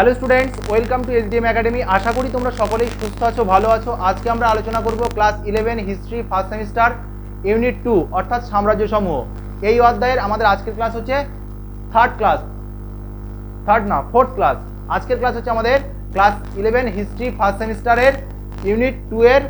Hello students, welcome to SDM academy. আশা করি তোমরা সকলেই সুস্থ আছো, ভালো আছো। আজকে আমরা আলোচনা করব class eleven, history, first semester, unit two, অর্থাৎ সাম্রাজ্য সমূহ এই অধ্যায়ের আমাদের আজকের ক্লাস হচ্ছে থার্ড ক্লাস থার্ড না ফোর্থ ক্লাস আজকের ক্লাস হচ্ছে আমাদের ক্লাস ইলেভেন, হিস্ট্রি, ফার্স্ট সেমিস্টারের ইউনিট টু এর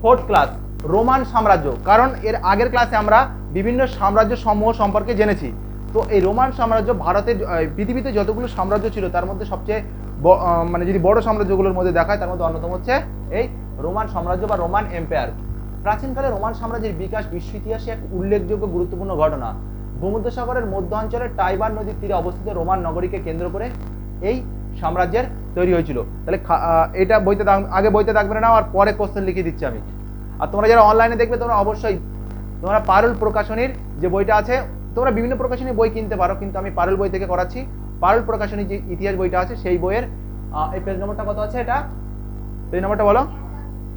ফোর্থ ক্লাস রোমান সাম্রাজ্য। কারণ এর আগের ক্লাসে আমরা বিভিন্ন সাম্রাজ্য সমূহ সম্পর্কে জেনেছি। তো এই রোমান সাম্রাজ্য ভারতের পৃথিবীতে যতগুলো সাম্রাজ্য ছিল, তার মধ্যে সবচেয়ে মানে যদি বড় সাম্রাজ্যগুলোর মধ্যে দেখায়, তার মধ্যে অন্যতম হচ্ছে এই রোমান সাম্রাজ্য বা রোমান এম্পায়ার। প্রাচীনকালে রোমান সাম্রাজ্যের বিকাশ, বিশ্ব ইতিহাসে এক উল্লেখযোগ্য গুরুত্বপূর্ণ ঘটনা। ভূমধ্যসাগরের মধ্য অঞ্চলের টাইবার নদীর তীরে অবস্থিত রোমান নগরীকে কেন্দ্র করে এই সাম্রাজ্যের তৈরি হয়েছিল। তাহলে এটা বইতে আগে বইতে থাকবে না, আর পরে কোশ্চেন লিখে দিচ্ছি আমি। আর তোমরা যারা অনলাইনে দেখবে, তোমরা অবশ্যই তোমরা পারুল প্রকাশনীর যে বইটা আছে তোমরা বিভিন্ন প্রকাশনী বই কিনতে পারো, কিন্তু আমি পারুল বই থেকে করাচ্ছি। পারুল প্রকাশনী যে ইতিহাস বইটা আছে, সেই বইয়ের এই পেজ নম্বরটা কত আছে এটা? পেজ নম্বরটা বলো।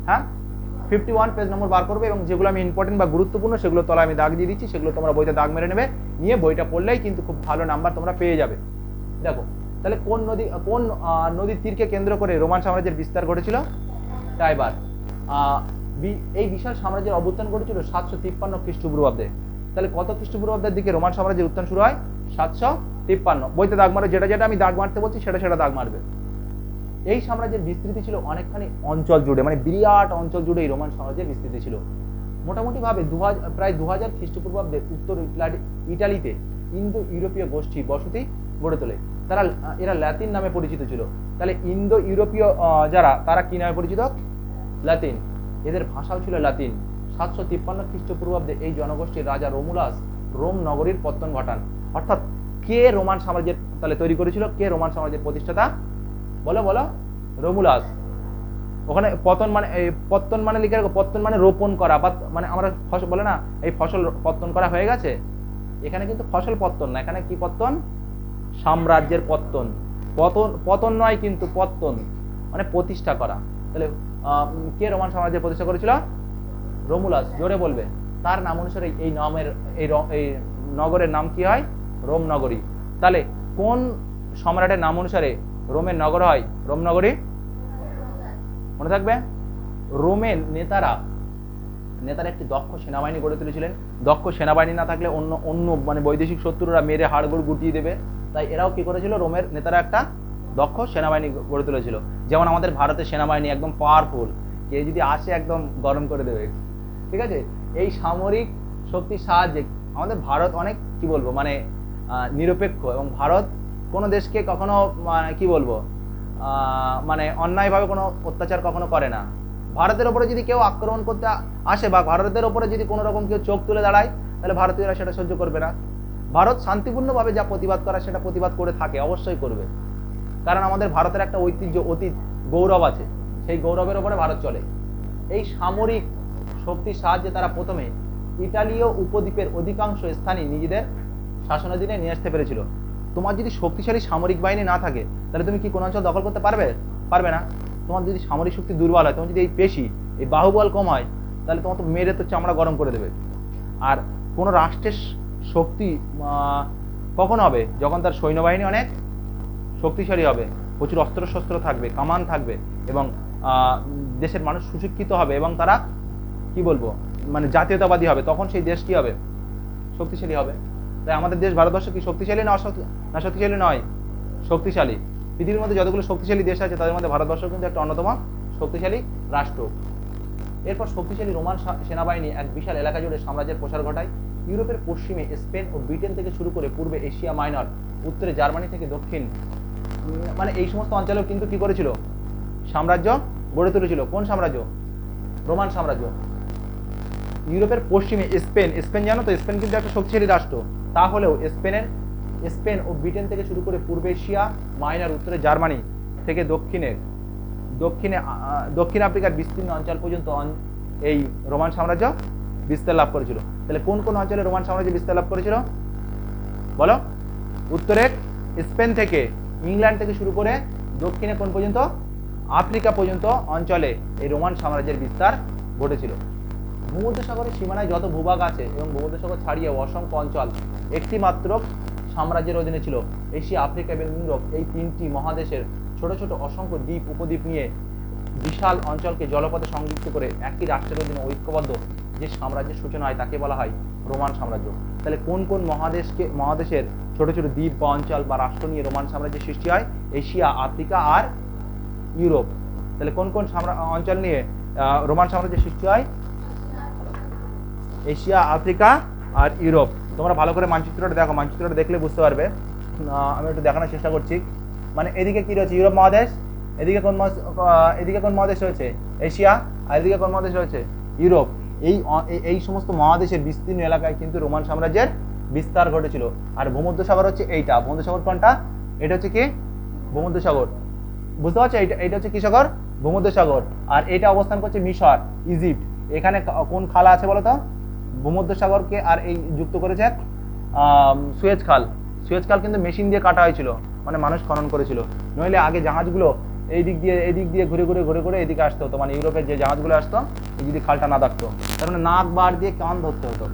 হ্যাঁ? ফিফটি ওয়ান পেজ নম্বর বার করবে এবং যেগুলো আমি ইম্পর্টেন্ট বা গুরুত্বপূর্ণ, সেগুলো তলায় আমি দাগ দিয়ে দিচ্ছি, সেগুলো তোমরা বইতে দাগ মেরে নেবে। নিয়ে বইটা পড়লেই কিন্তু খুব ভালো নাম্বার তোমরা পেয়ে যাবে। দেখো, তাহলে কোন নদী, কোন নদীর তীরকে কেন্দ্র করে রোমান সাম্রাজ্যের বিস্তার ঘটেছিল? টাইবার এই বিশাল সাম্রাজ্যের অভ্যুত্থান ঘটেছিল সাতশো তিপ্পান্ন খ্রিস্টপূর্বাব্দে। তাহলে কত খ্রিস্টপূর্বাব্দের দিকে রোমান সাম্রাজ্যের উত্থান শুরু হয়? সাতশো তিপ্পান্ন। বইতে দাগ মারো, যেটা যেটা আমি দাগ মারতে বলছি, সেটা সেটা দাগ মারবে। এই সাম্রাজ্যের বিস্তৃতি ছিল অনেকখানি অঞ্চল জুড়ে মানে বিরাট অঞ্চল জুড়ে এই রোমান সাম্রাজ্যের বিস্তৃতি ছিল। মোটামুটি ভাবে দু প্রায় দু হাজার খ্রিস্টপূর্বাব্দে উত্তর ইটালি- ইটালিতে ইন্দো ইউরোপীয় গোষ্ঠী বসতি গড়ে তোলে। তারা, এরা ল্যাতিন নামে পরিচিত ছিল। তাহলে ইন্দো ইউরোপীয় যারা, তারা কি নামে পরিচিত? ল্যাতিন। এদের ভাষাও ছিল লাতিন সাতশো তিপ্পান্ন খ্রিস্টপূর্বাব্দে এই জনগোষ্ঠীর রাজা রোমুলাস রোম নগরীর পত্তন ঘটান। অর্থাৎ কে রোমান সাম্রাজ্যের তাহলে তৈরি করেছিল? কে রোমান সাম্রাজ্যের প্রতিষ্ঠাতা? বলো বলো। রোমুলাস। ওখানে পতন মানে পত্তন মানে লিখে রাখো, পত্তন মানে রোপণ করা বা মানে আমরা ফসল বলে না, এই ফসল পত্তন করা হয়ে গেছে? এখানে কিন্তু ফসল পত্তন না, এখানে কি পত্তন? সাম্রাজ্যের পত্তন। পতন পতন নয় কিন্তু পত্তন মানে প্রতিষ্ঠা করা। তাহলে কে রোমান সাম্রাজ্যের প্রতিষ্ঠা করেছিল? রোমুলাস জোরে বলবে। তার নাম অনুসারে এই নামের, এই এই নগরের নাম কি হয়? রোম নগরী। তাহলে কোন সম্রাটের নাম অনুসারে রোমের নগর হয়? রোম নগরী? মনে থাকবে? রোমের নেতারা নেতারা একটি দক্ষ সেনাবাহিনী গড়ে তুলেছিলেন। দক্ষ সেনাবাহিনী না থাকলে অন্য অন্য মানে বৈদেশিক শত্রুরা মেরে হাড়গোড় গুটিয়ে দেবে। তাই এরাও কি করেছিল? রোমের নেতারা একটা দক্ষ সেনাবাহিনী গড়ে তুলেছিল। যেমন আমাদের ভারতের সেনাবাহিনী একদম পাওয়ারফুল কে যদি আসে একদম গরম করে দেবে। ঠিক আছে? এই সামরিক শক্তির সাহায্যে আমাদের ভারত অনেক, কি বলব মানে নিরপেক্ষ এবং ভারত কোনো দেশকে কখনো মানে কি বলব মানে অন্যায়ভাবে কোনো অত্যাচার কখনো করে না। ভারতের ওপরে যদি কেউ আক্রমণ করতে আসে বা ভারতের ওপরে যদি কোনো রকম কেউ চোখ তুলে দাঁড়ায়, তাহলে ভারতীয়রা সেটা সহ্য করবে না। ভারত শান্তিপূর্ণভাবে যা প্রতিবাদ করা সেটা প্রতিবাদ করে থাকে, অবশ্যই করবে। কারণ আমাদের ভারতের একটা ঐতিহ্য, অতীত, গৌরব আছে। সেই গৌরবের ওপরে ভারত চলে। এই সামরিক শক্তির সাহায্যে তারা প্রথমে ইটালীয় উপদ্বীপের অধিকাংশ স্থানে নিজেদের শাসনাধীনে নিয়ে আসতে পেরেছিল। তোমার যদি শক্তিশালী সামরিক বাহিনী না থাকে, তাহলে তুমি কি কোন অঞ্চল দখল করতে পারবে? পারবে না। তোমার যদি সামরিক শক্তি দুর্বল হয়, তোমার যদি এই পেশি, এই বাহুবল কম হয়, তাহলে তোমার তো মেরে তো চামড়া গরম করে দেবে। আর কোনো রাষ্ট্রের শক্তি কখন হবে? যখন তার সৈন্যবাহিনী অনেক শক্তিশালী হবে, প্রচুর অস্ত্রশস্ত্র থাকবে, কামান থাকবে এবং দেশের মানুষ সুশিক্ষিত হবে এবং তারা কি বলব? মানে জাতীয়তাবাদী হবে। তখন সেই দেশ কি হবে? শক্তিশালী হবে। তাই আমাদের দেশ ভারতবর্ষ কি শক্তিশালী না না শক্তিশালী নয়? শক্তিশালী। পৃথিবীর মধ্যে যতগুলো শক্তিশালী দেশ আছে, তাদের মধ্যে ভারতবর্ষ কিন্তু একটা অন্যতম শক্তিশালী রাষ্ট্র। এরপর শক্তিশালী রোমান সেনাবাহিনী এক বিশাল এলাকা জুড়ে সাম্রাজ্যের প্রসার ঘটায়। ইউরোপের পশ্চিমে স্পেন ও ব্রিটেন থেকে শুরু করে পূর্বে এশিয়া মাইনর, উত্তরে জার্মানি থেকে দক্ষিণ। মানে এই সমস্ত অঞ্চলেও কিন্তু কি করেছিল? সাম্রাজ্য গড়ে তুলেছিল। কোন সাম্রাজ্য? রোমান সাম্রাজ্য। ইউরোপের পশ্চিমে স্পেন স্পেন জানো তো? স্পেন কিন্তু একটা শক্তিশালী রাষ্ট্র। তাহলেও স্পেনের, স্পেন ও ব্রিটেন থেকে শুরু করে পূর্ব এশিয়া, মাইনার উত্তরে জার্মানি থেকে দক্ষিণে দক্ষিণে দক্ষিণ আফ্রিকার বিস্তীর্ণ অঞ্চল পর্যন্ত এই রোমান সাম্রাজ্য বিস্তার লাভ করেছিল। তাহলে কোন কোন অঞ্চলে রোমান সাম্রাজ্য বিস্তার লাভ করেছিল? বলো। উত্তরের স্পেন থেকে ইংল্যান্ড থেকে শুরু করে দক্ষিণে কোন পর্যন্ত? আফ্রিকা পর্যন্ত অঞ্চলে এই রোমান সাম্রাজ্যের বিস্তার ঘটেছিল। ভূমধ্যসাগরের সীমানায় যত ভূভাগ আছে এবং ভূমধ্যসাগর ছাড়িয়ে অসংখ্য অঞ্চল, একটি মাত্র সাম্রাজ্যের অধীনে ছিল। এশিয়া, আফ্রিকা এবং ইউরোপ এই তিনটি মহাদেশের ছোট ছোট অসংখ্য দ্বীপ, উপদ্বীপ নিয়ে বিশাল অঞ্চলকে জলপথে সংযুক্ত করে একই রাষ্ট্রের অধীনে ঐক্যবদ্ধ যে সাম্রাজ্যের সূচনা হয় তাকে বলা হয় রোমান সাম্রাজ্য। তাহলে কোন কোন মহাদেশকে, মহাদেশের ছোট ছোট দ্বীপ বা অঞ্চল বা রাষ্ট্র নিয়ে রোমান সাম্রাজ্যের সৃষ্টি হয়? এশিয়া, আফ্রিকা আর ইউরোপ। তাহলে কোন কোন অঞ্চল নিয়ে রোমান সাম্রাজ্যের সৃষ্টি হয়? এশিয়া, আফ্রিকা আর ইউরোপ। তোমরা ভালো করে মানচিত্রটা দেখো, মানচিত্রটা দেখলে বুঝতে পারবে। আমি একটু দেখানোর চেষ্টা করছি। মানে এদিকে কী রয়েছে? ইউরোপ মহাদেশ, এদিকে কোন এদিকে কোন মহাদেশ রয়েছে? এশিয়া, আর এদিকে কোন মহাদেশ রয়েছে? ইউরোপ। এই, এই- সমস্ত মহাদেশের বিস্তীর্ণ এলাকায় কিন্তু রোমান সাম্রাজ্যের বিস্তার ঘটেছিল। আর ভূমধ্যসাগর হচ্ছে এইটা। ভূমধ্যসাগর কোনটা? এটা হচ্ছে কি? ভূমধ্যসাগর। বুঝতে পারছ? এইটা এটা হচ্ছে কি সাগর? ভূমধ্যসাগর। আর এটা অবস্থান করছে মিশর, ইজিপ্ট। এখানে কোন খালা আছে বলো তো ভূমধ্যসাগরকে আর এই যুক্ত করেছে আম, সুয়েজ খাল। সুয়েজ খাল কিন্তু মেশিন দিয়ে কাটা হয়েছিল মানে মানুষ খনন করেছিল। নইলে আগে জাহাজগুলো এই দিক দিয়ে এই দিক দিয়ে ঘুরে ঘুরে ঘুরে ঘুরে এদিকে আসতো। হতো মানে ইউরোপের যে জাহাজগুলো আসতো যদি খালটা না থাকতো তার মানে নাক বার দিয়ে কান ধরতে হতো।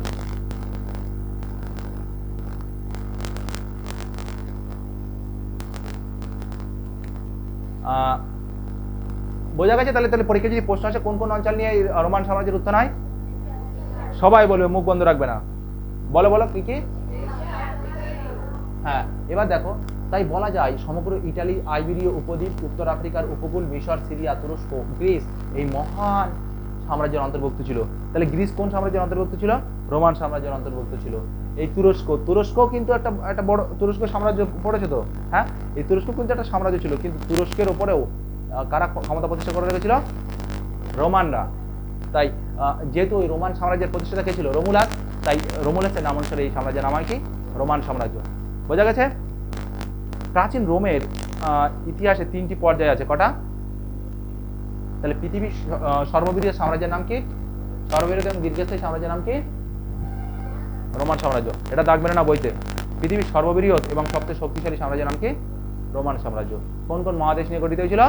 বোঝা গেছে তাহলে তাহলে পরীক্ষা যদি প্রশ্ন আসে কোন কোন অঞ্চল নিয়ে রোমান সাম্রাজ্যের উত্থান হয়? সবাই বলবে, মুখ বন্ধ রাখবে না। বলো বলো, কি কি? হ্যাঁ এবার দেখো, তাই বলা যায়, সমগ্র ইটালি, আইবেরীয় উপদ্বীপ, উত্তর আফ্রিকার উপকূল, মিশর, সিরিয়া, তুরস্ক, গ্রিস এই মহান সাম্রাজ্যের অন্তর্ভুক্ত ছিল। তাহলে গ্রিস কোন সাম্রাজ্যের অন্তর্ভুক্ত ছিল? রোমান সাম্রাজ্যের অন্তর্ভুক্ত ছিল। এই তুরস্ক তুরস্ক কিন্তু একটা একটা বড়, তুরস্ক সাম্রাজ্য পড়েছে তো হ্যাঁ? এই তুরস্ক কিন্তু একটা সাম্রাজ্য ছিল, কিন্তু তুরস্কের ওপরেও কারা ক্ষমতা প্রতিষ্ঠা করে রেখেছিল? রোমানরা। তাই যেহেতু ওই রোমান সাম্রাজ্যের প্রতিষ্ঠাতা কে ছিল? রোমুলাস তাই রোমুলাসের নাম অনুসারে এই সাম্রাজ্যের নাম কি? রোমান সাম্রাজ্য। বোঝা গেছে? প্রাচীন রোমের ইতিহাসে তিনটি পর্যায় আছে। কটা? তাহলে পৃথিবীর সর্ববৃহৎ সাম্রাজ্যের নাম কি? সর্ববৃহৎ এবং দীর্ঘস্থায়ী সাম্রাজ্যের নাম কি? রোমান সাম্রাজ্য। এটা দাগ না বইতে। পৃথিবীর সর্ববৃহৎ এবং সবচেয়ে শক্তিশালী সাম্রাজ্যের নাম কি? রোমান সাম্রাজ্য। কোন কোন মহাদেশ নিয়ে গঠিত হয়েছিল?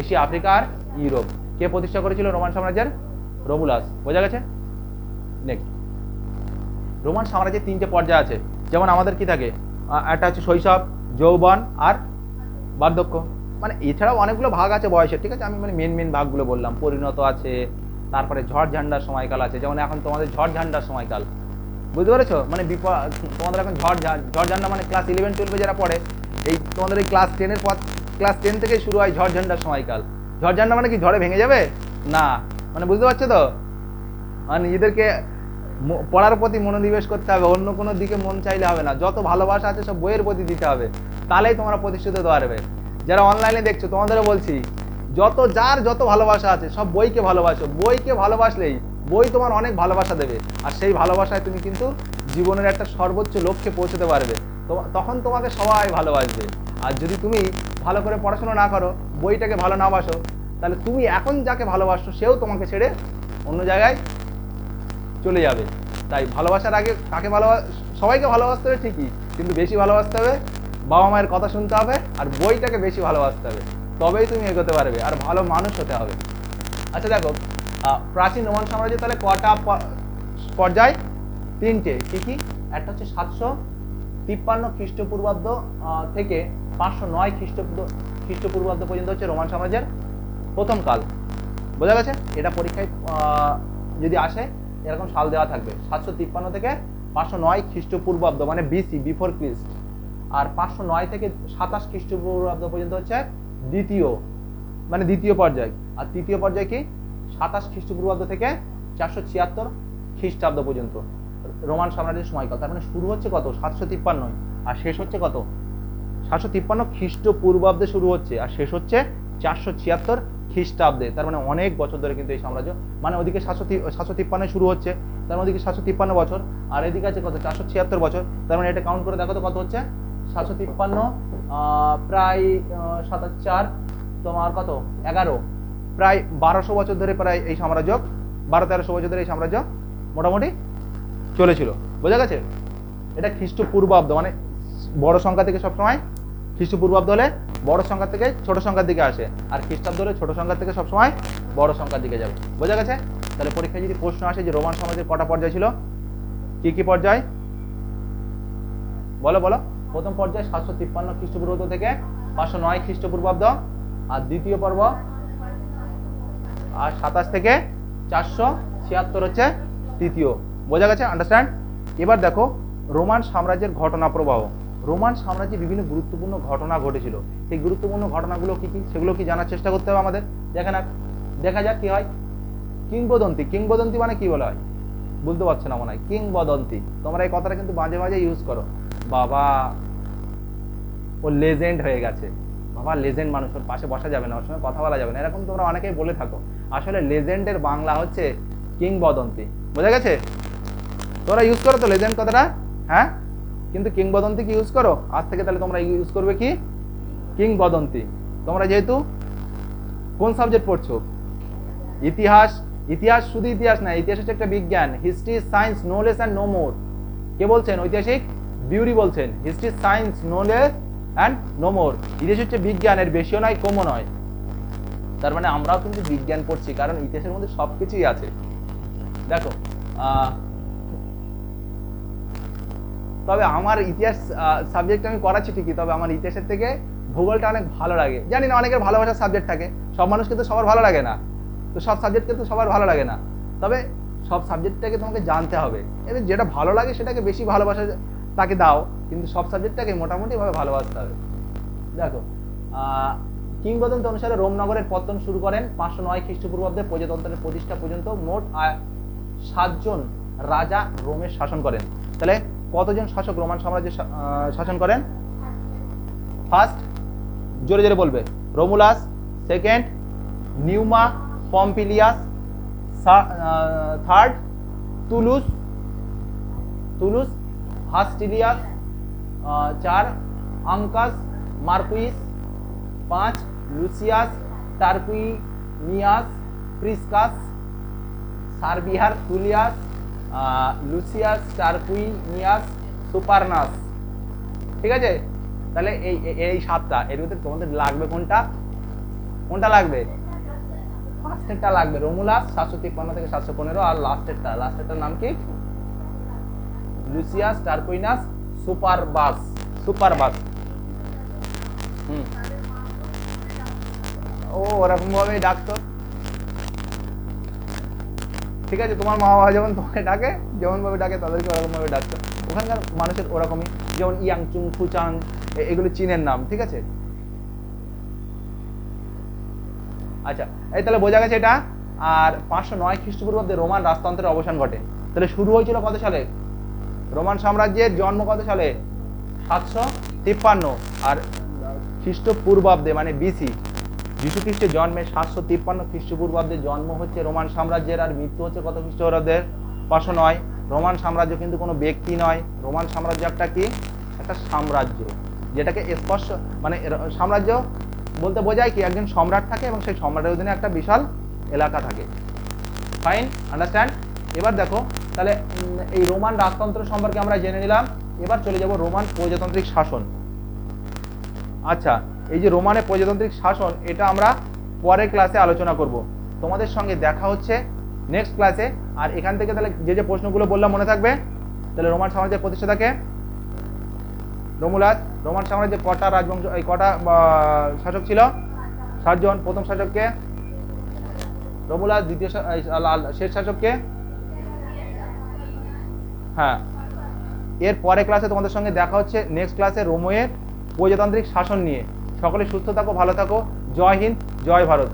এশিয়া, আফ্রিকা আর ইউরোপ। কে প্রতিষ্ঠা করেছিল? রোমান সাম্রাজ্যের রোমুলাস বোঝা গেছে? নেক্সট রোমান সাম্রাজ্যের তিনটে পর্যায় আছে। যেমন আমাদের কি থাকে? একটা হচ্ছে শৈশব, যৌবন আর বার্ধক্য। মানে এছাড়াও অনেকগুলো ভাগ আছে বয়সের, ঠিক আছে? আমি মানে মেন মেন ভাগগুলো বললাম। পরিণত আছে, তারপরে ঝড় ঝান্ডার সময়কাল আছে। যেমন এখন তোমাদের ঝড় ঝান্ডার সময়কাল। বুঝতে পেরেছ? মানে বিপদ তোমাদের এখন ঝড় ঝড় ঝান্ডা মানে ক্লাস ইলেভেন টুয়েলভে যারা পড়ে, এই তোমাদের এই ক্লাস টেনের পর ক্লাস টেন থেকে শুরু হয় ঝড় ঝান্ডার সময়কাল। ঝড় ঝান্ডা মানে কি? ঝড়ে ভেঙে যাবে? না। মানে বুঝতে পারছ তো? মানে নিজেদেরকে পড়ার প্রতি মনোনিবেশ করতে হবে, অন্য কোনো দিকে মন চাইলে হবে না। যত ভালোবাসা আছে সব বইয়ের প্রতি দিতে হবে। তাহলেই তোমরা প্রতিষ্ঠিত হতে পারবে। যারা অনলাইনে দেখছ, তোমাদেরও বলছি, যত যার যত ভালোবাসা আছে, সব বইকে ভালোবাসো। বইকে ভালোবাসলেই বই তোমার অনেক ভালোবাসা দেবে। আর সেই ভালোবাসায় তুমি কিন্তু জীবনের একটা সর্বোচ্চ লক্ষ্যে পৌঁছতে পারবে। তখন তোমাকে সবাই ভালোবাসবে। আর যদি তুমি ভালো করে পড়াশোনা না করো, বইটাকে ভালো না বাসো, তাহলে তুমি এখন যাকে ভালোবাসো, সেও তোমাকে ছেড়ে অন্য জায়গায় চলে যাবে। তাই ভালোবাসার আগে কাকে ভালোবাস সবাইকে ভালোবাসতে হবে ঠিকই, কিন্তু বেশি ভালোবাসতে হবে, বাবা মায়ের কথা শুনতে হবে, আর বইটাকে বেশি ভালোবাসতে হবে। তবেই তুমি এগোতে পারবে, আর ভালো মানুষ হতে হবে। আচ্ছা দেখো প্রাচীন রোমান সাম্রাজ্যে তাহলে কটা পর্যায়? তিনটে, কি কি? একটা হচ্ছে সাতশো তিপ্পান্ন খ্রিস্টপূর্বাব্দ থেকে পাঁচশো নয় খ্রিস্টপূর্ব, খ্রিস্টপূর্বাব্দ পর্যন্ত হচ্ছে রোমান সাম্রাজ্যের প্রথম কাল। বোঝা গেছে? এটা পরীক্ষায় যদি আসে, এরকম সাল দেওয়া থাকবে। সাতশো তিপ্পান্ন থেকে পাঁচশো নয় খ্রিস্টপূর্বাব্দ মানে বিসি বিফোর ক্রিস্ট আর পাঁচশো নয় থেকে সাতাশ খ্রিস্টপূর্বাব্দ পর্যন্ত হচ্ছে দ্বিতীয় মানে দ্বিতীয় পর্যায়। আর তৃতীয় পর্যায় কি? সাতাশ খ্রিস্টপূর্বাব্দ থেকে চারশো ছিয়াত্তর খ্রিস্টাব্দ পর্যন্ত। রোমান সাম্রাজ্যের সময়কাল। তার মানে শুরু হচ্ছে কত? সাতশো তিপ্পান্ন। আর শেষ হচ্ছে কত? সাতশো তিপ্পান্ন খ্রিস্টপূর্বাব্দে শুরু হচ্ছে, আর শেষ হচ্ছে চারশো ছিয়াত্তর খ্রিস্টাব্দে। তার মানে অনেক বছর ধরে কিন্তু এই সাম্রাজ্য মানে ওদিকে সাতশো সাতশো তিপ্পান্ন শুরু হচ্ছে, তার মানে ওদিকে সাতশো তিপ্পান্ন বছর, আর এদিকে আছে কত? চারশো ছিয়াত্তর বছর। তার মানে এটা কাউন্ট করে দেখো তো কত হচ্ছে? সাতশো তিপ্পান্ন প্রায় সাতাশ চার, তোমার কত? এগারো। প্রায় বারোশো বছর ধরে প্রায় এই সাম্রাজ্য, বারো তেরোশো বছর ধরে এই সাম্রাজ্য মোটামুটি চলেছিল। বোঝা গেছে? এটা খ্রিস্টপূর্বাব্দ মানে বড় সংখ্যা থেকে সবসময় খ্রিস্টপূর্বাব্দ হলে বড় সংখ্যা থেকে ছোট সংখ্যার দিকে আসে। আর খ্রিস্টাব্দ হলে ছোট সংখ্যা থেকে সবসময় বড় সংখ্যার দিকে যাবে। বোঝা গেছে? তাহলে পরীক্ষায় যদি প্রশ্ন আসে যে রোমান সমাজের কটা পর্যায় ছিল, কি কি পর্যায়? বলো বলো। প্রথম পর্যায়ে সাতশো তিপ্পান্ন খ্রিস্টপূর্বাব্দ থেকে পাঁচশো নয় খ্রিস্টপূর্বাব্দ আর দ্বিতীয় পর্ব আর সাতাশ থেকে চারশো ছিয়াত্তর হচ্ছে তৃতীয়। বোঝা গেছে? আন্ডারস্ট্যান্ড এবার দেখো, রোমান সাম্রাজ্যের ঘটনা প্রবাহ। রোমান সাম্রাজ্যে বিভিন্ন গুরুত্বপূর্ণ ঘটনা ঘটেছিল। সেই গুরুত্বপূর্ণ ঘটনাগুলো কি কি? সেগুলো কি জানার চেষ্টা করতে হবে আমাদের? দেখা না দেখা যাক কি হয়। কিংবদন্তি কিংবদন্তি মানে কি বলা হয়? বলতে পারছ না মনে হয়? কিংবদন্তি। তোমরা এই কথাটা কিন্তু মাঝে মাঝে ইউজ করো। বাবা, ও লেজেন্ড হয়ে গেছে। বাবা লেজেন্ড মানুষ ওর পাশে বসা যাবে না, ওর সঙ্গে কথা বলা যাবে না। এরকম তোমরা অনেকেই বলে থাকো। আসলে লেজেন্ডের বাংলা হচ্ছে কিংবদন্তি। বোঝা গেছে? তোমরা ইউজ করো তো লেজেন্ড কথাটা। হ্যাঁ? কিন্তু কিংবদন্তি কি ইউজ করো? আজ থেকে তাহলে তোমরা ইউজ করবে কি? কিংবদন্তি। তোমরা যেহেতু কোন সাবজেক্ট পড়ছো? ইতিহাস। ইতিহাস শুধু ইতিহাস না, ইতিহাস হচ্ছে একটা বিজ্ঞান। History science no less and no more কে বলছেন? ঐতিহাসিক বিউরি বলছেন। History science no less and no more ইতিহাস হচ্ছে বিজ্ঞান এর বেশিও নয়, কমও নয়। তার মানে আমরাও কিন্তু বিজ্ঞান পড়ছি, কারণ ইতিহাসের মধ্যে সব কিছুই আছে। দেখো তবে আমার ইতিহাস সাবজেক্ট আমি করাচ্ছি ঠিকই, তবে আমার ইতিহাসের থেকে ভূগোলটা অনেক ভালো লাগে। জানি না, অনেকের ভালোবাসার সাবজেক্ট থাকে। সব মানুষ কিন্তু সবার ভালো লাগে না। তো সব সাবজেক্ট কিন্তু সবার ভালো লাগে না। তবে সব সাবজেক্টটাকে তোমাকে জানতে হবে। এবার যেটা ভালো লাগে, সেটাকে বেশি ভালোবাসা তাকে দাও। কিন্তু সব সাবজেক্টটাকে মোটামুটিভাবে ভালোবাসতে হবে। দেখো কিংবদন্তি অনুসারে রোমনগরের পতন শুরু করেন পাঁচশো নয় খ্রিস্টপূর্বাব্দে প্রজাতন্ত্রের প্রতিষ্ঠা পর্যন্ত মোট সাতজন রাজা রোমের শাসন করেন। তাহলে কতজন শাসক রোমান সাম্রাজ্যের শা- শাসন করেন? ফার্স্ট জোরে জোরে বলবে। Romulus second Numa, Pompilius third Tullus Tullus, Hostilius চার, আঙ্কাস, মার্কুইস, পাঁচ, লুসিয়াস, টার্কুইনিয়াস প্রিসকাস সার্বিহার তুলিয়াস লুসিয়াস টার্কুইনিয়াস সুপারনাস। ঠিক আছে? তাহলে এই, এই- সাতটা, এর ভিতরে তোমাদের লাগবে কোনটা? কোনটা লাগবে? ফার্স্টেরটা লাগবে রোমুলাস, সাতশো তিপ্পান্ন থেকে সাতশো পনেরো, আর লাস্টেরটা লাস্টেরটার নাম কি? লুসিয়াস টার্কুইনাস সুপারবাস সুপারবাস। হুম। ও ওরকম ভাবেই ডাকতো। ঠিক আছে, তোমার মা বাবা যেমন তোমাকে ডাকে যেমন ভাবে ডাকে, তাদেরকে ওরকম ভাবে ডাকতো ওখানকার মানুষের ওরকমই, যেমন ইয়াংচুং ফুচাং এগুলো চীনের নাম, ঠিক আছে? আচ্ছা এই তাহলে বোঝা গেছে এটা। আর পাঁচশো নয় খ্রিস্টপূর্বাব্দে রোমান রাজতন্ত্রের অবসান ঘটে। তাহলে শুরু হয়েছিল কত সালে? রোমান সাম্রাজ্যের জন্ম কত সালে? সাতশো তিপ্পান্ন। আর খ্রিস্টপূর্বাব্দে মানে বিসি খ্রিস্টের জন্মে সাতশো তিপ্পান্ন খ্রিস্টপূর্বাব্দে জন্ম হচ্ছে রোমান সাম্রাজ্যের, আর মৃত্যু হচ্ছে কত খ্রিস্টপূর্বাব্দের? পাঁচশো নয়। রোমান সাম্রাজ্য কিন্তু কোনো ব্যক্তি নয়। রোমান সাম্রাজ্য একটা কি? একটা সাম্রাজ্য, যেটাকে স্পর্শ মানে সাম্রাজ্য বলতে বোঝায় কি? একজন সম্রাট থাকে এবং সেই সম্রাটের অধীনে একটা বিশাল এলাকা থাকে। ফাইন আন্ডারস্ট্যান্ড এবার দেখো, তাহলে এই রোমান রাজতন্ত্র সম্পর্কে আমরা জেনে নিলাম। এবার চলে যাব রোমান প্রজাতান্ত্রিক শাসন। আচ্ছা এই যে রোমানের প্রজাতান্ত্রিক শাসন, এটা আমরা পরের ক্লাসে আলোচনা করব। তোমাদের সঙ্গে দেখা হচ্ছে নেক্সট ক্লাসে আর এখান থেকে তাহলে যে যে প্রশ্নগুলো বললাম মনে থাকবে? তাহলে রোমান সাম্রাজ্যের প্রতিষ্ঠাতাকে? রোমুলাস রোমান সাম্রাজ্যের কটা রাজবংশ, এই কটা শাসক ছিল? সাতজন। প্রথম শাসককে? রোমুলাস দ্বিতীয় শেষ শাসককে? হ্যাঁ। এর পরে ক্লাসে তোমাদের সঙ্গে দেখা হচ্ছে। নেক্সট ক্লাসে রোমোয়ের প্রজাতান্ত্রিক শাসন নিয়ে। সকলে সুস্থ থাকো ভালো থাকো। জয় হিন্দ জয় ভারত।